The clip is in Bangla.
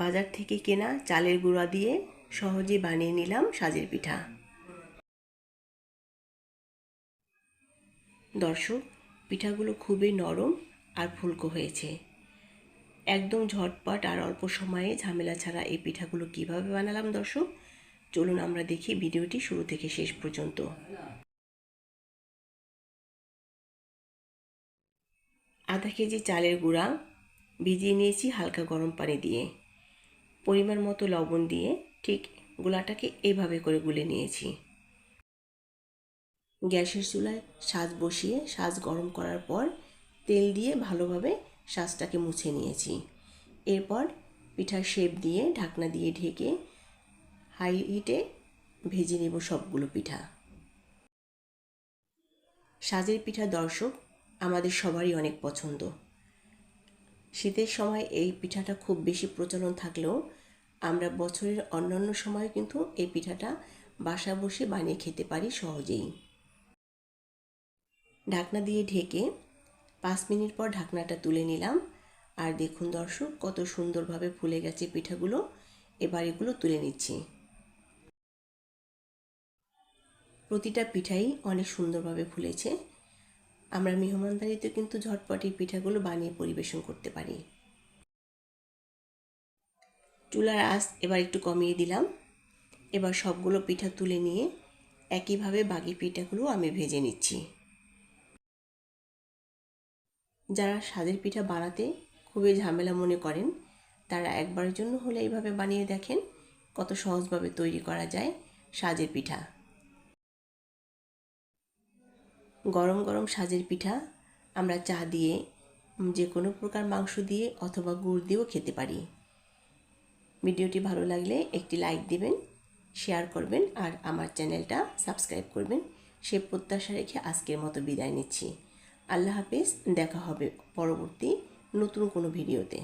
বাজার থেকে কেনা চালের গুঁড়া দিয়ে সহজে বানিয়ে নিলাম সাজের পিঠা। দর্শক, পিঠাগুলো খুবই নরম আর ফুলকো হয়েছে। একদম ঝটপট আর অল্প সময়ে ঝামেলা ছাড়া এই পিঠাগুলো কীভাবে বানালাম দর্শক? চলুন আমরা দেখি ভিডিওটি শুরু থেকে শেষ পর্যন্ত। আধা কেজি চালের গুঁড়া ভিজিয়ে নিয়েছি হালকা গরম পানি দিয়ে। পরিমাণ মতো লবণ দিয়ে ঠিক গোলাটাকে এভাবে করে গুলে নিয়েছি। গ্যাসের চুলায় সাজ বসিয়ে, সাজ গরম করার পর তেল দিয়ে ভালোভাবে সাজটাকে মুছে নিয়েছি। এরপর পিঠার শেপ দিয়ে ঢাকনা দিয়ে ঢেকে হাই হিটে ভেজে নেব সবগুলো পিঠা। সাজের পিঠা দর্শক, আমাদের সবারই অনেক পছন্দ। শীতের সময় এই পিঠাটা খুব বেশি প্রচলন থাকলেও আমরা বছরের অন্যান্য সময় কিন্তু এই পিঠাটা বাসা বসে বানিয়ে খেতে পারি সহজেই। ঢাকনা দিয়ে ঢেকে পাঁচ মিনিট পর ঢাকনাটা তুলে নিলাম। আর দেখুন দর্শক, কত সুন্দরভাবে ফুলে গেছে পিঠাগুলো। এবার এগুলো তুলে নিচ্ছি। প্রতিটা পিঠাই অনেক সুন্দরভাবে ফুলেছে। আমরা মেহমানদারিতে কিন্তু ঝটপট পিঠাগুলো বানিয়ে পরিবেশন করতে পারি। চুলার আঁচ এবার একটু কমিয়ে দিলাম। এবার সবগুলো পিঠা তুলে নিয়ে একইভাবে বাকি পিঠাগুলো আমি ভেজে নিচ্ছি। যারা স্বাদের পিঠা বানাতে খুবই ঝামেলা মনে করেন, তারা একবারের জন্য হলে এইভাবে বানিয়ে দেখেন কত সহজভাবে তৈরি করা যায় সাজের পিঠা। গরম গরম সাজের পিঠা আমরা চা দিয়ে যে কোনো প্রকার মাংস দিয়ে অথবা গুড় দিয়েও খেতে পারি। ভিডিওটি ভালো লাগলে একটি লাইক দেবেন, শেয়ার করবেন আর আমার চ্যানেলটা সাবস্ক্রাইব করবেন। সে প্রত্যাশা রেখে আজকের মতো বিদায় নিচ্ছি। আল্লাহ হাফিজ, দেখা হবে পরবর্তী নতুন কোনো ভিডিওতে।